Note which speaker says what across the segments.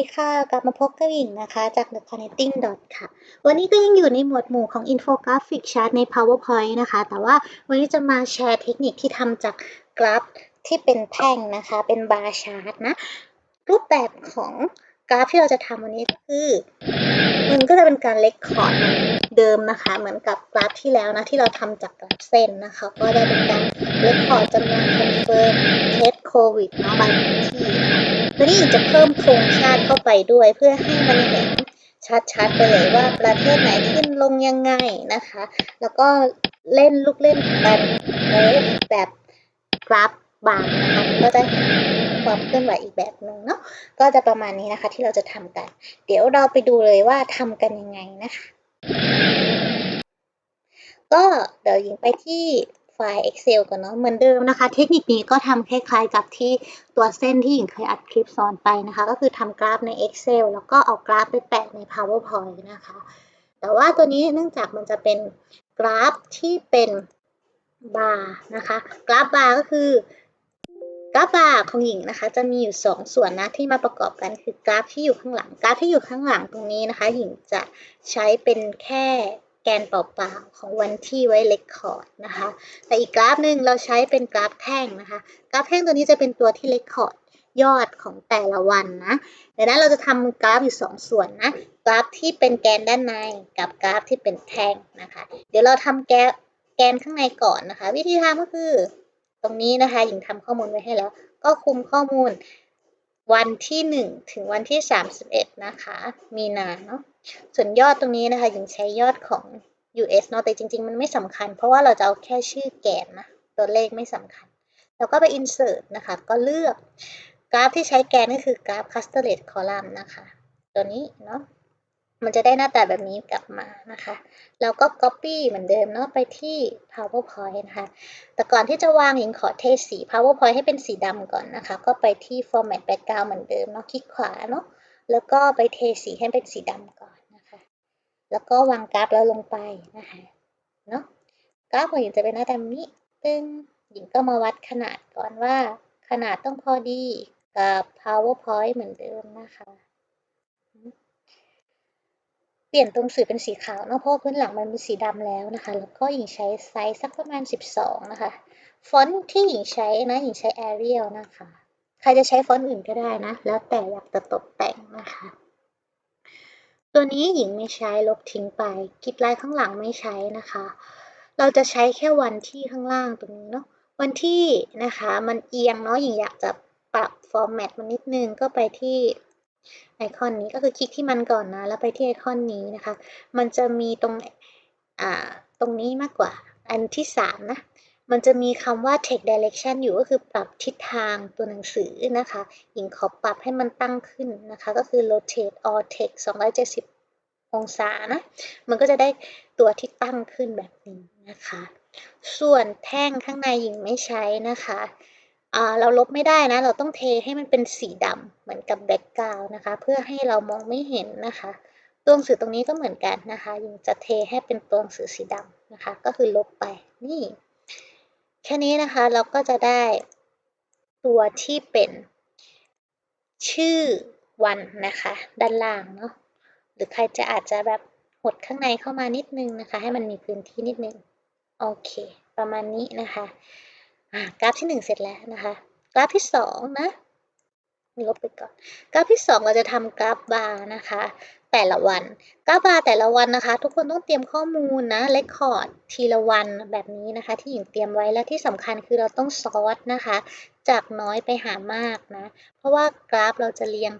Speaker 1: ดีค่ะ กลับมาพบกับหญิงนะคะ จาก The Connecting Dot ค่ะ วันนี้ก็ยังอยู่ในหมวดหมู่ของ Infographic Chart ใน PowerPoint นะคะ แต่ว่าวันนี้จะมาแชร์เทคนิคที่ทำจากกราฟที่เป็นแท่งนะคะ เป็นบาร์ชาร์ตนะ รูปแบบของกราฟที่เราจะทำวันนี้คือ มันก็จะเป็นการเล็กคอร์ดเดิมนะคะ เหมือนกับกราฟที่แล้วนะ ที่เราทำจากกราฟเส้นนะคะ ก็ได้เป็นการเล็กคอร์ดจำนวนคอนเฟิร์มเทสโควิดเนาะบางที่ ค่ะตัวนี้จะเพิ่มโครงชาติเข้าไปด้วยเพื่อให้มันเห็นชัดๆไปเลยว่าประเทศไหนขึ้นลงยังไงนะคะ แล้วก็เล่นลูกเล่นกันโอ้แบบกราฟบางนะคะก็จะเห็นความเคลื่อนไหวอีกแบบหนึ่งเนาะก็จะประมาณนี้นะคะที่เราจะทำกัน เดี๋ยวเราไปดูเลยว่าทำกันยังไงนะคะ ก็เดี๋ยวยิงไปที่ ฟล์ Excel ก่อนเนาะเหมือนเดิมนะคะ เทคนิคนี้ก็ทำคล้ายๆกับที่ตัวเส้นที่หญิงเคยอัดคลิปสอนไปนะคะ ก็คือทำกราฟใน Excel แล้วก็เอากราฟไปแปะใน PowerPoint นะคะ แต่ว่าตัวนี้เนื่องจากมันจะเป็นกราฟที่เป็นบาร์นะคะ กราฟบาร์ก็คือกราฟบาร์ของหญิงนะคะ จะมีอยู่ 2 ส่วนนะที่มาประกอบกันคือกราฟที่อยู่ข้างหลัง กราฟที่อยู่ข้างหลังตรงนี้นะคะ หญิงจะใช้เป็นแค่ แกนเปล่าๆของวันที่ไว้เลคคอร์ดนะคะ แต่อีกกราฟหนึ่งเราใช้เป็นกราฟแท่งนะคะ กราฟแท่งตัวนี้จะเป็นตัวที่เลคคอร์ดยอดของแต่ละวันนะดังนั้นเราจะทำกราฟอยู่ 2 ส่วนนะ กราฟที่เป็นแกนด้านในกับกราฟที่เป็นแท่งนะคะ เดี๋ยวเราทำแกนแกนข้างในก่อนนะคะ วิธีทำก็คือ ตรงนี้นะคะหญิงทำข้อมูลไว้ให้แล้ว ก็คุมข้อมูล วันที่ 1 ถึงวันที่ 31 นะคะ มีนาเนาะส่วนยอดตรงนี้นะคะยิงใช้ยอดของ US เนาะแต่จริง ๆ มันไม่สำคัญ เพราะว่าเราจะเอาแค่ชื่อแกนนะ ตัวเลขไม่สำคัญ แล้วก็ไป insert นะคะ ก็เลือกกราฟที่ใช้แกนก็คือกราฟ cluster rate column นะคะ ตัวนี้เนาะ มันจะได้หน้าตาแบบนี้กลับมานะคะแล้วก็ copy เหมือนเดิมเนาะไปที่ powerpoint นะคะ แต่ก่อนที่จะวางหญิงขอเทสี powerpoint ให้เป็นสีดำก่อนนะคะ ก็ไปที่ format background เหมือนเดิมเนาะ คลิกขวาเนาะ แล้วก็ไปเทสีให้เป็นสีดำก่อนนะคะ แล้วก็วางกราฟแล้วลงไปนะคะ เนาะ กราฟของหญิงจะเป็นหน้าตาแบบนี้ ตึงหญิงก็มาวัดขนาดก่อนว่า ขนาดต้องพอดีกับ powerpoint เหมือนเดิมนะคะ เปลี่ยนตรงสื่อเป็นสีขาวเนาะเพราะพื้นหลังมันเป็นสีดำแล้วนะคะ แล้วก็หญิงใช้ไซส์สักประมาณ 12 นะคะ ฟอนต์ที่หญิงใช้นะหญิงใช้ Arial นะคะ ใครจะใช้ฟอนต์อื่นก็ได้นะ แล้วแต่อยากจะตกแต่งนะคะ ตัวนี้หญิงไม่ใช้ลบทิ้งไปกริดลายข้างหลังไม่ใช้นะคะ เราจะใช้แค่วันที่ข้างล่างตรงนี้เนาะวันที่นะคะมันเอียงเนาะหญิงอยากจะปรับฟอร์แมตมันนิดนึงก็ไปที่ ไอคอนนี้ก็คือคลิกที่มันก่อนนะ แล้วไปที่ไอคอนนี้นะคะ มันจะมีตรงอ่าตรงนี้มากกว่า อันที่ 3 นะ มันจะมีคำว่า text direction อยู่ก็คือปรับทิศทางตัวหนังสือนะคะหญิงขอปรับให้มันตั้งขึ้นนะคะ ก็คือ rotate all text 270 องศานะ มันก็จะได้ตัวที่ตั้งขึ้นแบบนี้นะคะ ส่วนแท่งข้างในหญิงไม่ใช้นะคะ เราลบไม่ได้นะ เราต้องเทให้มันเป็นสีดำเหมือนกับแบ็กกราวนะคะ เพื่อให้เรามองไม่เห็นนะคะตัวหนังสือตรงนี้ก็เหมือนกันนะคะยิงจะเทให้เป็นตัวหนังสือสีดำนะคะ ก็คือลบไปนี่ แค่นี้นะคะเราก็จะได้ตัวที่เป็นชื่อวันนะคะ ด้านล่างเนาะหรือใครจะอาจจะแบบหดข้างในเข้ามานิดนึงนะคะ ให้มันมีพื้นที่นิดนึง โอเค ประมาณนี้นะคะ กราฟที่ 1 เสร็จแล้วนะคะ กราฟที่ 2 นะลบไปก่อน กราฟที่ 2 เราจะทำกราฟบาร์นะคะ แต่ละวัน กราฟบาร์แต่ละวันนะคะ ทุกคนต้องเตรียมข้อมูลนะเรคคอร์ดทีละวันแบบนี้นะคะ ที่หญิงเตรียมไว้และที่สำคัญคือเราต้องซอสนะคะ จากน้อยไปหามากนะ เพราะว่ากราฟเราจะเรียง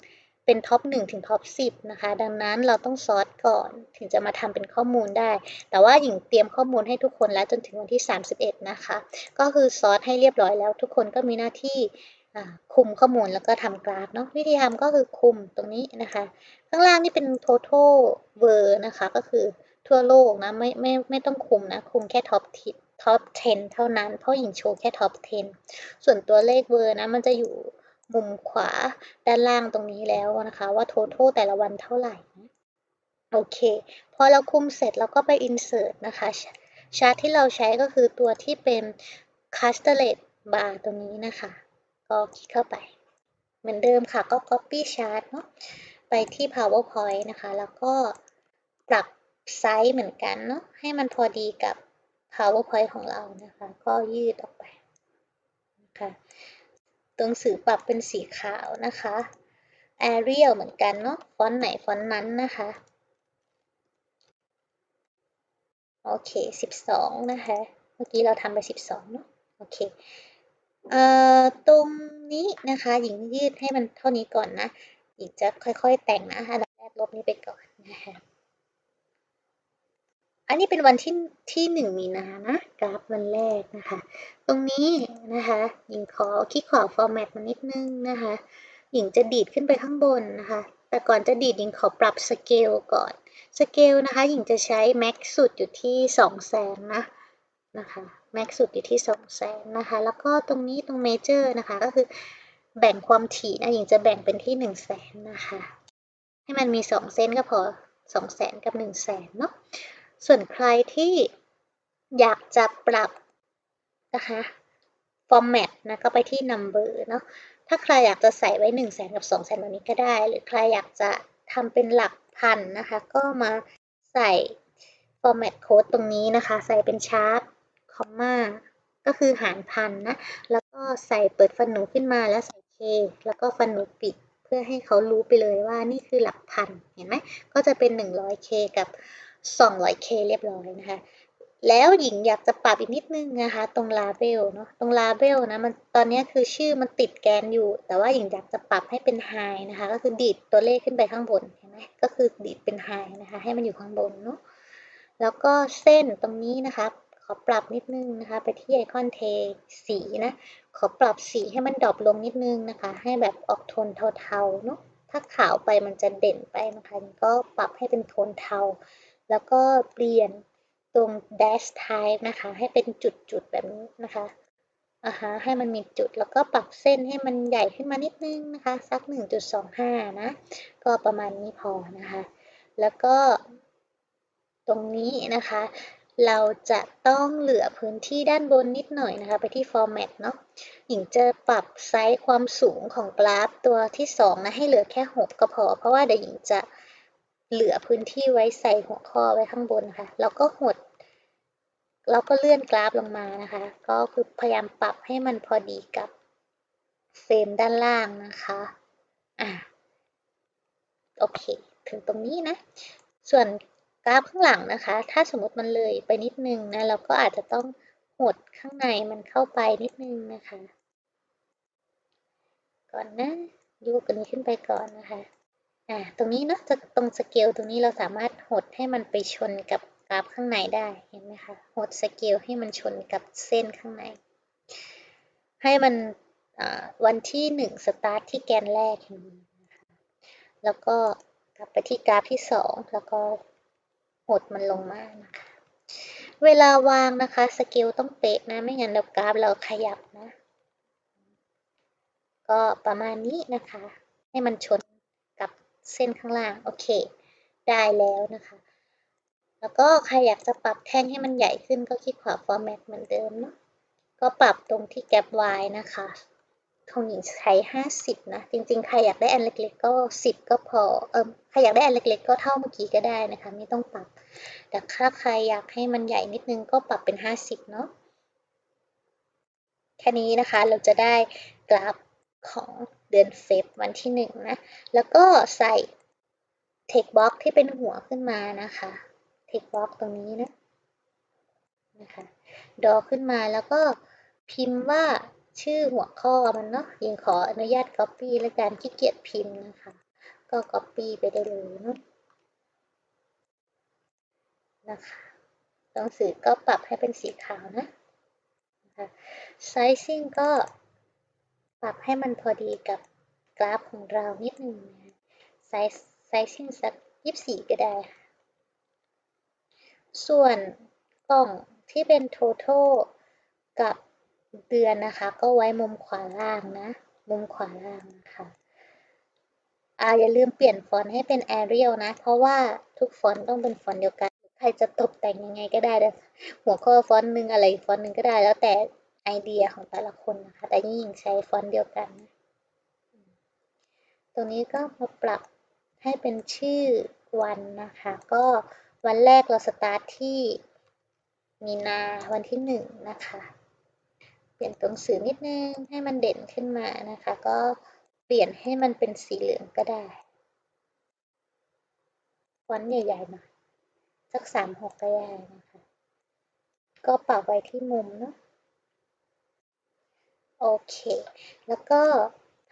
Speaker 1: เป็นท็อป1ถึงท็อป10 นะคะ ดังนั้นเราต้องซอสก่อนถึงจะมาทำเป็นข้อมูลได้ แต่ว่าหญิงเตรียมข้อมูลให้ทุกคนแล้วจนถึงวันที่ 31 นะคะ ก็คือซอสให้เรียบร้อยแล้ว ทุกคนก็มีหน้าที่คุมข้อมูลแล้วก็ทำกราฟเนาะวิธีทำก็คือคุมตรงนี้นะคะ ข้างล่างนี่เป็น total ver นะคะก็คือทั่วโลกนะไม่ไม่ไม่ต้องคุมนะคุมแค่ท็อปทิท็อป 10 เท่านั้น เพราะหญิงโชว์แค่ท็อป 10 ส่วนตัวเลขเวอร์นะมันจะอยู่ มุมขวาด้านล่างตรงนี้แล้วนะคะ ว่า total แต่ละวันเท่าไหร่โอเค พอเราคุมเสร็จเราก็ไป insert นะคะ ชาร์ตที่เราใช้ก็คือตัวที่เป็น castellate bar ตรงนี้นะคะ ก็คลิกเข้าไป เหมือนเดิมค่ะ ก็ copy chart เนาะไปที่ powerpoint นะคะ แล้วก็ปรับไซส์เหมือนกันเนาะให้มันพอดีกับ powerpoint ของเรานะคะ ก็ยืดออกไปนะคะ ตัวหนังสือปรับเป็นสีขาวนะคะ Arial เหมือนกันเนาะฟอนต์ไหนฟอนต์นั้นนะคะ โอเค 12 นะคะ เมื่อกี้เราทำไป 12 เนาะโอเคเอ่อตรงนี้นะคะ หญิงยืดให้มันเท่านี้ก่อนนะ หญิงจะค่อยๆแต่งนะอันดับแรกลบนี้ไปก่อนนะคะ อันนี้เป็นวันที่ที่หนึ่งมีนานะกราฟวันแรกนะคะ ตรงนี้นะคะหญิงขอคลิกขวา format มานิดนึงนะคะ หญิงจะดีดขึ้นไปข้างบนนะคะ แต่ก่อนจะดีดหญิงขอปรับสเกลก่อนสเกลนะคะหญิงจะใช้ max สุดอยู่ที่2 0 0 0 0 0นะนะคะ max สุดอยู่ที่2 0 0 0 0 0นะคะ แล้วก็ตรงนี้ตรง major นะคะก็คือแบ่งความถี่นะหญิงจะแบ่งเป็นที่1 0 0 0 0 0นนะคะ ให้มันมี2เส้นก็พอ2 0 0 0 0 0กับ1 0 0 0 0 0เนาะ ส่วนใครที่อยากจะปรับนะคะ format นะก็ไปที่ number เนาะถ้าใครอยากจะใส่ไว้ 1 0 0 0 0 0กับ 2 0 0 0 0แบบนี้ก็ได้ หรือใครอยากจะทำเป็นหลักพันนะคะ ก็มาใส่ format code ตรงนี้นะคะ ใส่เป็นชาร์ปคอมมาก็คือหารพันนะ แล้วก็ใส่เปิดฟันหนูขึ้นมาแล้วใส่ k แล้วก็ฟันหนูปิด เพื่อให้เขารู้ไปเลยว่านี่คือหลักพัน เห็นไหม ก็จะเป็น 100k กับ 200k เรียบร้อยนะคะ แล้วหญิงอยากจะปรับอีกนิดนึงนะคะ ตรง label เนาะตรง label นะมันตอนนี้คือชื่อมันติดแกนอยู่ แต่ว่าหญิงอยากจะปรับให้เป็น high นะคะ ก็คือดีดตัวเลขขึ้นไปข้างบนเห็นไหมก็คือดีดเป็น high นะคะ ให้มันอยู่ข้างบนเนาะแล้วก็เส้นตรงนี้นะคะขอปรับนิดนึงนะคะ ไปที่ไอคอนเทสีนะ ขอปรับสีให้มันดรอปลงนิดนึงนะคะ ให้แบบออกโทนเทาๆเนาะถ้าขาวไปมันจะเด่นไปนะคะก็ปรับให้เป็นโทนเทา แล้วก็เปลี่ยนตรง dash type นะคะ ให้เป็นจุดๆแบบนี้นะคะอ่าฮะให้มันมีจุดแล้วก็ปรับเส้นให้มันใหญ่ขึ้นมานิดนึงนะคะ สัก 1.25 นะ ก็ประมาณนี้พอนะคะ แล้วก็ตรงนี้นะคะ เราจะต้องเหลือพื้นที่ด้านบนนิดหน่อยนะคะ ไปที่ format เนาะหญิงจะปรับไซส์ความสูงของกราฟตัวที่ 2 นะ ให้เหลือแค่ 6 ก็พอ เพราะว่าเดี๋ยวหญิงจะ เหลือพื้นที่ไว้ใส่หัวข้อไว้ข้างบนค่ะ แล้วก็หด แล้วก็เลื่อนกราฟลงมานะคะ ก็คือพยายามปรับให้มันพอดีกับเฟรมด้านล่างนะคะ อะ โอเค ถึงตรงนี้นะ ส่วนกราฟข้างหลังนะคะ ถ้าสมมติมันเลยไปนิดนึงนะ เราก็อาจจะต้องหดข้างในมันเข้าไปนิดนึงนะคะ ก่อนนะยกตัวนี้ขึ้นไปก่อนนะคะ อ่าตรงนี้เนาะตรงสเกลตรงนี้เราสามารถหดให้มันไปชนกับกราฟข้างในได้เห็นไหมคะหดสเกลให้มันชนกับเส้นข้างใน ให้มันวันที่หนึ่งสตาร์ทที่แกนแรกอย่างนี้นะคะแล้วก็กลับไปที่กราฟที่สองแล้วก็หดมันลงมานะคะเวลาวางนะคะสเกลต้องเป๊ะนะไม่งั้นเรากราฟเราขยับนะ ก็ประมาณนี้นะคะ ให้มันชน เส้นข้างล่าง โอเค ได้แล้วนะคะ แล้วก็ใครอยากจะปรับแท่งให้มันใหญ่ขึ้นก็คลิกขวา format เหมือนเดิมเนาะ ก็ปรับตรงที่แก p y นะคะของหญิงใช้ 50 นะ จริงๆ ใครอยากได้อันเล็กๆ ก็ 10 ก็พอ เออใครอยากได้อันเล็กๆ ก็เท่าเมื่อกี้ก็ได้นะคะ ไม่ต้องปรับ แต่ถ้าใครอยากให้มันใหญ่นิดนึงก็ปรับเป็น 50 เนาะ แค่นี้นะคะ เราจะได้กราฟของ เดือนเฟบวันที่ 1 นะ แล้วก็ใส่ text box ที่เป็นหัวขึ้นมานะคะ text box ตรงนี้นะนะคะดอขึ้นมาแล้วก็พิมพ์ว่าชื่อหัวข้อมันเนาะยิงขออนุญาต Copy และการขี้เกียจพิมพ์นะคะ ก็ Copy ไปได้เลยเนาะนะคะหนังสือก็ปรับให้เป็นสีขาวนะนะคะ Sizing ก็ ปรับให้มันพอดีกับกราฟของเรานิดนึงนะไซส์ไซซิ่งสักยี่สี่ก็ได้ส่วนกล่องที่เป็น total กับเดือนนะคะ ก็ไว้มุมขวาล่างนะ มุมขวาล่างนะคะอ่าอย่าลืมเปลี่ยนฟอนต์ให้เป็น Arial นะ เพราะว่าทุกฟอนต์ต้องเป็นฟอนต์เดียวกัน ใครจะตกแต่งยังไงก็ได้ หัวข้อฟอนต์หนึ่งอะไรฟอนต์หนึ่งก็ได้ แล้วแต่ ไอเดียของแต่ละคนนะคะ แต่ยิ่งใช้ฟอนต์เดียวกัน ตรงนี้ก็มาปรับให้เป็นชื่อวันนะคะ ก็วันแรกเราสตาร์ทที่มีนาวันที่หนึ่งนะคะ เปลี่ยนตัวหนังสื่อนิดนึงให้มันเด่นขึ้นมานะคะ ก็เปลี่ยนให้มันเป็นสีเหลืองก็ได้ฟอนต์ใหญ่ๆหน่อยสักสามหกก็ได้นะคะ ก็ปรับไว้ที่มุมเนาะ โอเค แล้วก็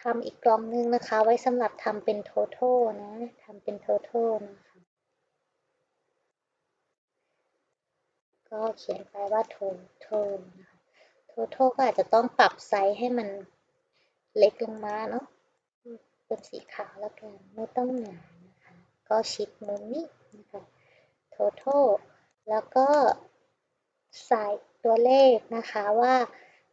Speaker 1: ทำอีกกล่องนึงนะคะ ไว้สำหรับทำเป็น total นะทำเป็น total นะคะ ก็เขียนไปว่า total นะคะ total ก็อาจจะต้องปรับไซส์ให้มันเล็กลงมาเนาะเป็นสีขาวแล้วกันไม่ต้องหนานะคะ ก็ชิดมุมนี้นะคะ total แล้วก็ใส่ตัวเลขนะคะว่า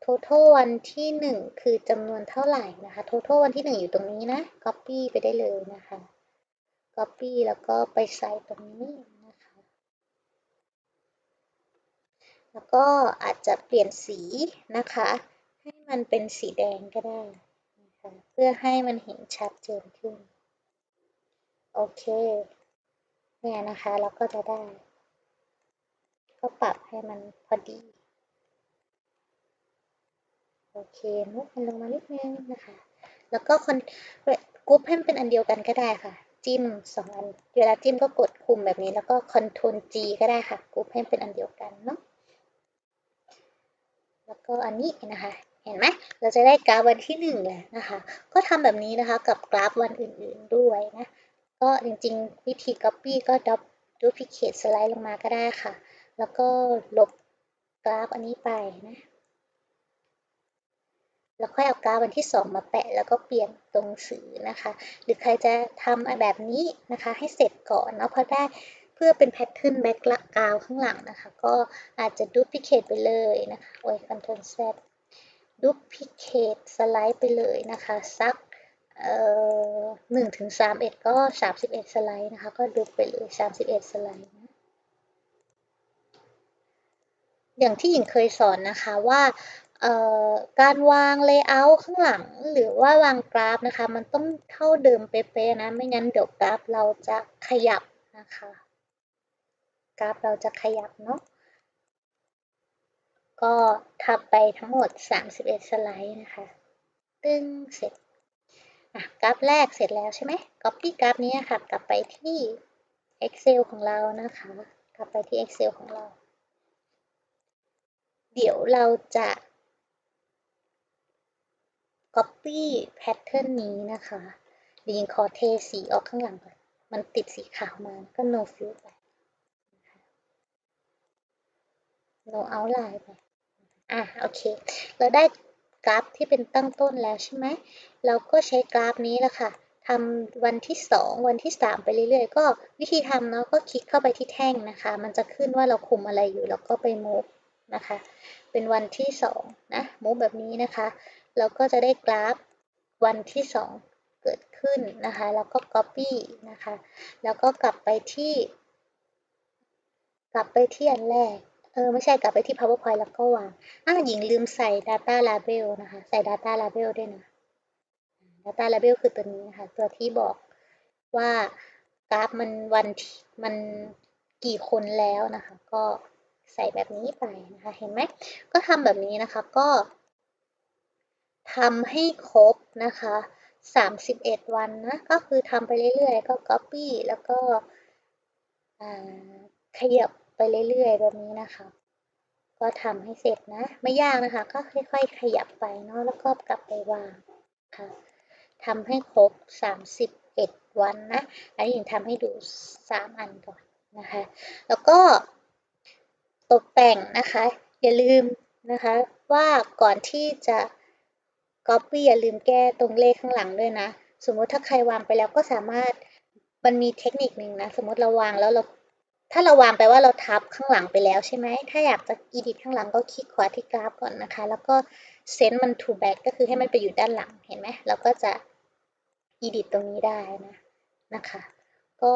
Speaker 1: total วันที่ 1 คือจำนวนเท่าไหร่นะคะ total วันที่ 1 อยู่ตรงนี้นะ copy ไปได้เลยนะคะ copy แล้วก็ไปใส่ตรงนี้นะคะ แล้วก็อาจจะเปลี่ยนสีนะคะ ให้มันเป็นสีแดงก็ได้นะคะเพื่อให้มันเห็นชัดเจนขึ้น โอเค เนี่ยนะคะเราก็จะได้ ก็ปรับให้มันพอดี โอเคมุกมันลงมานิดนึงนะคะ แล้วก็คอนกรุ๊ปให้มันเป็นอันเดียวกันก็ได้ค่ะ จิ้มสองอัน เวลาจิ้มก็กดคุมแบบนี้ แล้วก็คอนโทรล G ก็ได้ค่ะกรุ๊ปให้เป็นอันเดียวกันเนาะ แล้วก็อันนี้นะคะ เห็นไหมเราจะได้กราฟวันที่หนึ่งแล้วนะคะ ก็ทำแบบนี้นะคะกับกราฟวันอื่นๆด้วยนะ ก็จริงๆ วิธี copy ก็ duplicate สไลด์ลงมาก็ได้ค่ะ แล้วก็ลบกราฟอันนี้ไปนะ แล้วค่อยเอากาวันที่ 2 มาแปะแล้วก็เปลี่ยนตรงสีนะคะ หรือใครจะทำแบบนี้นะคะ ให้เสร็จก่อนเนาะเพราะได้เพื่อเป็นแพทเทิร์นแบ็กกราวข้างหลังนะคะ ก็อาจจะดูพิเคทไปเลยนะคะโอ้ยคอนโทรลแซดดูพิเคทสไลด์ไปเลยนะคะ สักเอ่อหนึ่งถึงสามเอ็ดก็สามสิบเอ็ดสไลด์นะคะ ก็ดูไปเลยสามสิบเอ็ดสไลด์นะอย่างที่หญิงเคยสอนนะคะว่า การวางเลเยอร์ข้างหลังหรือว่าวางกราฟนะคะ มันต้องเท่าเดิมเป๊ะๆนะ ไม่งั้นเดี๋ยวกราฟเราจะขยับนะคะ กราฟเราจะขยับเนาะก็ทำไปทั้งหมด 31 สไลด์นะคะ ตึ้งเสร็จกราฟแรกเสร็จแล้วใช่ไหม Copy กราฟนี้ค่ะ กลับไปที่ Excel ของเรานะคะ กลับไปที่ Excel ของเรา เดี๋ยวเราจะ copy pattern นี้นะคะดีนขอเทสีออกข้างหลังก่อน มันติดสีขาวมา ก็ no fill ไป no outline ไป อะ โอเค เราได้กราฟที่เป็นตั้งต้นแล้วใช่ไหม เราก็ใช้กราฟนี้แหละค่ะทำวันที่ 2 วันที่ 3 ไปเรื่อยๆ ก็วิธีทำเนาะก็คลิกเข้าไปที่แท่งนะคะ มันจะขึ้นว่าเราคุมอะไรอยู่ แล้วก็ไป move นะคะ เป็นวันที่ 2 นะ move แบบนี้นะคะ เราก็จะได้กราฟวันที่ 2 เกิดขึ้นนะคะ แล้วก็ Copy นะคะ แล้วก็กลับไปที่ กลับไปที่อันแรก เออ ไม่ใช่กลับไปที่ PowerPoint แล้วก็วางอ่าหญิงลืมใส่ Data Label นะคะ ใส่ Data Label ด้วยนะ Data Label คือตัวนี้นะคะ ตัวที่บอกว่ากราฟมันวันมันกี่คนแล้วนะคะ ก็ใส่แบบนี้ไปนะคะ เห็นไหม ก็ทำแบบนี้นะคะ ก็ ทำให้ครบนะคะ31 วันนะ ก็คือทำไปเรื่อยๆ ก็ Copy แล้วก็ขยับไปเรื่อยๆ แบบนี้นะคะ ก็ทำให้เสร็จนะ ไม่ยากนะคะ ก็ค่อยๆ ขยับไปเนาะ แล้วก็กลับไปวางค่ะทำให้ครบ 31 วันนะ อันนี้หญิงทำให้ดู 3 อันก่อนนะคะ แล้วก็ตกแต่งนะคะ อย่าลืมนะคะว่าก่อนที่จะ ก๊อปปี้อย่าลืมแก้ตรงเลขข้างหลังด้วยนะ สมมติถ้าใครวางไปแล้วก็สามารถมันมีเทคนิคหนึ่งนะ สมมติเราวางแล้วเรา ถ้าเราวางไปว่าเราทับข้างหลังไปแล้วใช่ไหม ถ้าอยากจะอีดิทข้างหลังก็คลิกขวาที่กราฟก่อนนะคะ แล้วก็เซนต์มัน to back ก็คือให้มันไปอยู่ด้านหลังเห็นไหมเราก็จะอีดิทตรงนี้ได้นะนะคะ ก็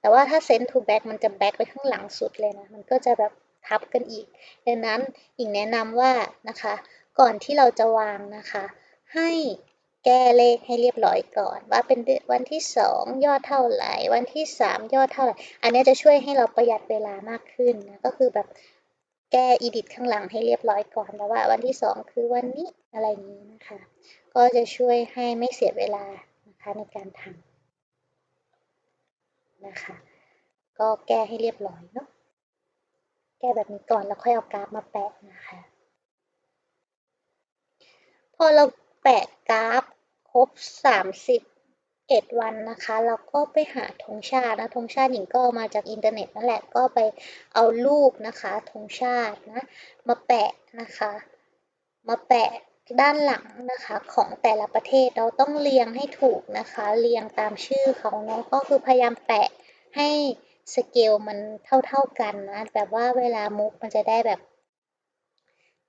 Speaker 1: แต่ว่าถ้าเซนต์ to back มันจะแบ็กไปข้างหลังสุดเลยนะ มันก็จะแบบทับกันอีก ดังนั้นอีกแนะนำว่านะคะ ก่อนที่เราจะวางนะคะ ให้แก้เลขให้เรียบร้อยก่อน ว่าเป็นวันที่สองยอดเท่าไหร่ วันที่สามยอดเท่าไหร่ อันนี้จะช่วยให้เราประหยัดเวลามากขึ้นนะก็คือแบบแก้อีดิทข้างหลังให้เรียบร้อยก่อนแล้วว่าวันที่สองคือวันนี้อะไรนี้นะคะ ก็จะช่วยให้ไม่เสียเวลานะคะในการทำนะคะ ก็แก้ให้เรียบร้อยเนาะแก้แบบนี้ก่อนแล้วค่อยเอากราฟมาแปะนะคะ พอเรา แปะกราฟครบ31วันนะคะเราก็ไปหาธงชาตินะธงชาติหญิงก็มาจากอินเทอร์เน็ตนั่นแหละก็ไปเอารูปนะคะธงชาตินะมาแปะนะคะ มาแปะด้านหลังนะคะของแต่ละประเทศเราต้องเรียงให้ถูกนะคะ เรียงตามชื่อเขาเนาะก็คือพยายามแปะให้สเกลมันเท่าๆกันนะแบบว่าเวลามุกมันจะได้แบบ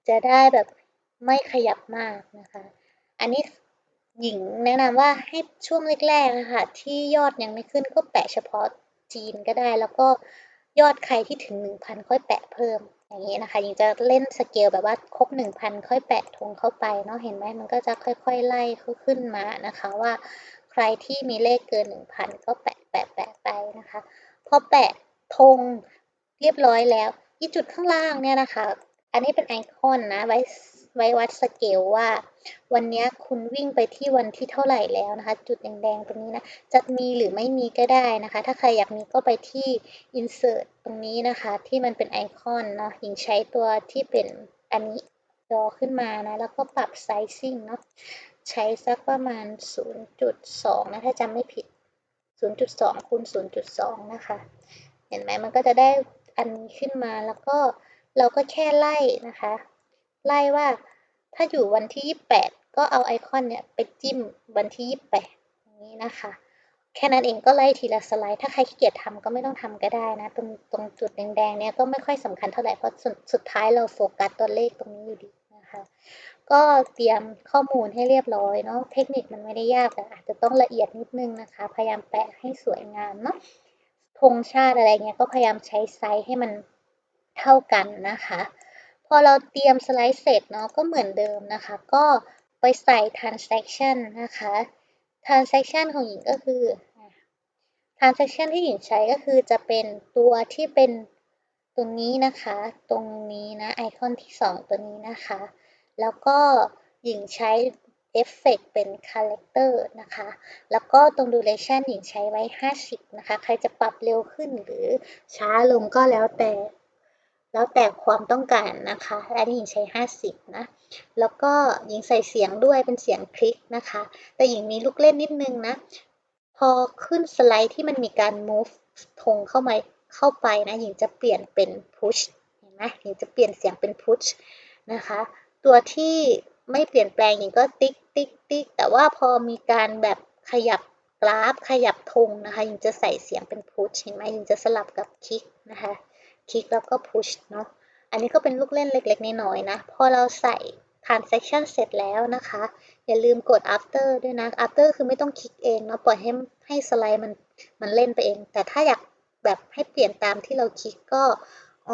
Speaker 1: จะได้แบบไม่ขยับมากนะคะ อันนี้หญิงแนะนำว่าให้ช่วงแรกๆนะคะที่ยอดยังไม่ขึ้นก็แปะเฉพาะจีนก็ได้ แล้วก็ยอดใครที่ถึง 1,000 ค่อยแปะเพิ่มอย่างนี้นะคะหญิงจะเล่นสเกลแบบว่าครบ 1,000 ค่อยแปะธงเข้าไปเนาะเห็นไหมมันก็จะค่อยๆไล่ขึ้นมานะคะว่าใครที่มีเลขเกิน 1,000 ก็แปะแปะแปะไปนะคะพอแปะธงเรียบร้อยแล้วที่จุดข้างล่างเนี่ยนะคะ อันนี้เป็นไอคอนนะไว้ ไว้วัดสเกลว่า วันนี้คุณวิ่งไปที่วันที่เท่าไหร่แล้วนะคะ จุดแดงๆตรงนี้นะจะมีหรือไม่มีก็ได้นะคะ ถ้าใครอยากมีก็ไปที่ insert ตรงนี้นะคะ ที่มันเป็นไอคอนเนาะหญิงใช้ตัวที่เป็นอันนี้จอขึ้นมานะ แล้วก็ปรับ sizing เนาะใช้สักประมาณ 0.2 นะ ถ้าจำไม่ผิด 0.2คูณ0.2 นะคะ เห็นไหมมันก็จะได้อันนี้ขึ้นมาแล้วก็เราก็แค่ไล่นะคะ ไล่ว่า ถ้าอยู่วันที่ 28 ก็เอาไอคอนเนี่ยไปจิ้มวันที่ 28อย่างนี้นะคะ แค่นั้นเองก็ไล่ทีละสไลด์ ถ้าใครขี้เกียจทำก็ไม่ต้องทำก็ได้นะ ตรงตรงจุดแดงๆเนี่ยก็ไม่ค่อยสำคัญเท่าไหร่เพราะสุดท้ายเราโฟกัสตัวเลขตรงนี้อยู่ดีนะคะก็เตรียมข้อมูลให้เรียบร้อยเนาะเทคนิคมันไม่ได้ยากแต่อาจจะต้องละเอียดนิดนึงนะคะ พยายามแปะให้สวยงามเนาะธงชาติอะไรเงี้ยก็พยายามใช้ไซส์ให้มันเท่ากันนะคะ พอเราเตรียมสไลด์เสร็จเนาะก็เหมือนเดิมนะคะ ก็ไปใส่ transaction นะคะ transaction ของหญิงก็คือ transaction ที่หญิงใช้ก็คือจะเป็นตัวที่เป็นตรงนี้นะคะ ตรงนี้นะไอคอนที่ 2 ตัวนี้นะคะ แล้วก็หญิงใช้เอฟเฟกเป็นคาแรคเตอร์นะคะ แล้วก็ตรง duration หญิงใช้ไว้ 50 นะคะ ใครจะปรับเร็วขึ้นหรือช้าลงก็แล้วแต่ แล้วแต่ความต้องการนะคะอันนี้หญิงใช้ 50 นะ แล้วก็หญิงใส่เสียงด้วยเป็นเสียงคลิกนะคะ แต่หญิงมีลูกเล่นนิดนึงนะ พอขึ้นสไลด์ที่มันมีการ move ธงเข้ามาเข้าไปนะ หญิงจะเปลี่ยนเป็น push เห็นไหมหญิงจะเปลี่ยนเสียงเป็น push นะคะ ตัวที่ไม่เปลี่ยนแปลงหญิงก็ติ๊กติ๊กติ๊กแต่ว่าพอมีการแบบขยับกราฟขยับธงนะคะ หญิงจะใส่เสียงเป็น push เห็นไหมหญิงจะสลับกับคลิกนะคะ คลิกแล้วก็ push เนาะ อันนี้ก็เป็นลูกเล่นเล็กๆ น้อยๆนะ พอเราใส่ transaction เสร็จแล้วนะคะ อย่าลืมกด after ด้วยนะ after คือไม่ต้องคลิกเองเนาะ ปล่อยให้ให้สไลด์มันมันเล่นไปเอง แต่ถ้าอยากแบบให้เปลี่ยนตามที่เราคลิกก็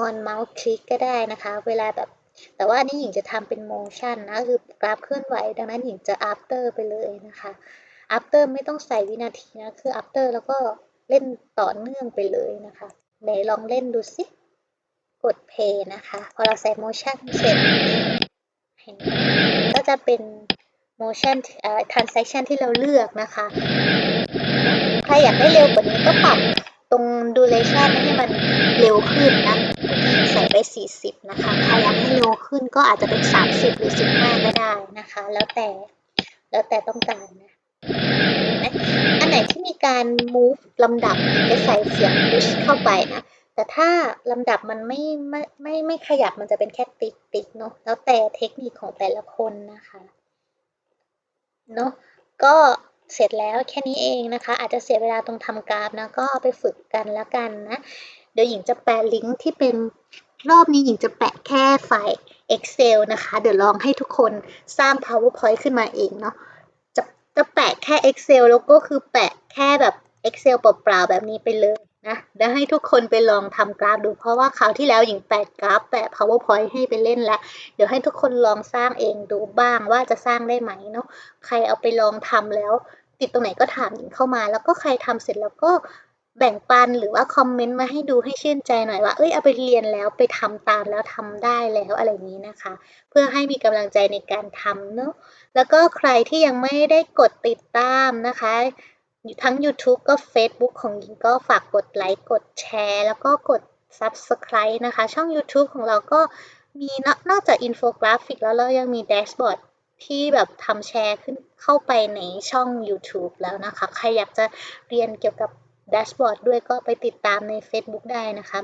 Speaker 1: on mouse คลิกก็ได้นะคะ เวลาแบบ แต่ว่าอันนี้หญิงจะทำเป็น motion นะ คือกราฟเคลื่อนไหว ดังนั้นหญิงจะ after ไปเลยนะคะ after ไม่ต้องใส่วินาทีนะ คือ after แล้วก็เล่นต่อเนื่องไปเลยนะคะไหนลองเล่นดูสิ กด play นะคะ พอเราใส่ motion เสร็จเห็นก็จะเป็น motion เอ่อ transaction ที่เราเลือกนะคะ ใครอยากได้เร็วกว่านี้ก็ปรับตรง duration ให้มันเร็วขึ้นนะใส่ไป 40 นะคะ ใครอยากให้เร็วขึ้นก็อาจจะเป็น 30 หรือ 15 ก็ได้นะคะ แล้วแต่ แล้วแต่ต้องการนะอันไหนที่มีการ move ลำดับจะใส่เสียง push เข้าไปนะ แต่ถ้าลำดับมันไม่ไม่ไม่ไม่ขยับมันจะเป็นแค่ติ๊กติ๊กเนาะแล้วแต่เทคนิคของแต่ละคนนะคะเนาะก็เสร็จแล้วแค่นี้เองนะคะ อาจจะเสียเวลาตรงทำกราฟนะก็เอาไปฝึกกันแล้วกันนะเดี๋ยวหญิงจะแปะลิงก์ที่เป็นรอบนี้หญิงจะแปะแค่ไฟล์ Excel นะคะ เดี๋ยวลองให้ทุกคนสร้าง PowerPoint ขึ้นมาเองเนาะจะจะแปะแค่ Excel แล้วก็คือแปะแค่แบบ Excel เปล่าๆแบบนี้ไปเลย นะเดี๋ยวให้ทุกคนไปลองทำกราฟดู เพราะว่าคราวที่แล้วหญิงแปดกราฟแปะ powerpoint ให้ไปเล่นแล้ว เดี๋ยวให้ทุกคนลองสร้างเองดูบ้างว่าจะสร้างได้ไหมเนาะ ใครเอาไปลองทำแล้ว ติดตรงไหนก็ถามหญิงเข้ามา แล้วก็ใครทำเสร็จแล้วก็แบ่งปันหรือว่าคอมเมนต์มาให้ดูให้ชื่นใจหน่อยว่า เอ้ยเอาไปเรียนแล้วไปทำตามแล้วทำได้แล้วอะไรนี้นะคะ เพื่อให้มีกำลังใจในการทำเนาะแล้วก็ใครที่ยังไม่ได้กดติดตามนะคะ ทั้ง YouTube ก็ Facebook ของหญิงก็ฝากกดไลค์กดแชร์ แล้วก็กด Subscribe นะคะ ช่อง YouTube ของเราก็มีนอกจากอินโฟกราฟิกแล้วเรายังมีแดชบอร์ดที่แบบทำแชร์ขึ้นเข้าไปในช่อง YouTube แล้วนะคะ ใครอยากจะเรียนเกี่ยวกับ แดชบอร์ดด้วยก็ไปติดตามใน Facebook ได้นะคะ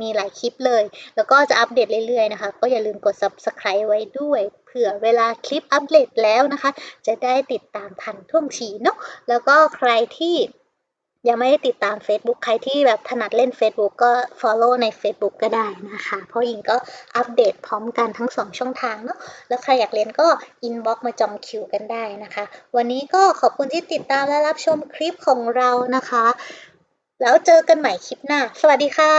Speaker 1: มีหลายคลิปเลย แล้วก็จะอัปเดตเรื่อยๆนะคะ ก็อย่าลืมกด Subscribe ไว้ด้วยเผื่อเวลาคลิปอัปเดตแล้วนะคะ จะได้ติดตามทันท่วงทีเนาะแล้วก็ใครที่ ยังไม่ได้ติดตาม Facebook ใครที่แบบถนัดเล่น Facebook ก็ follow ใน Facebook ก็ได้นะคะ เพราะยิงก็อัปเดตพร้อมกันทั้ง 2 ช่องทางเนาะแล้วใครอยากเรียนก็ inbox มาจองคิวกันได้นะคะ วันนี้ก็ขอบคุณที่ติดตามและรับชมคลิปของเรานะคะ แล้วเจอกันใหม่คลิปหน้า สวัสดีค่ะ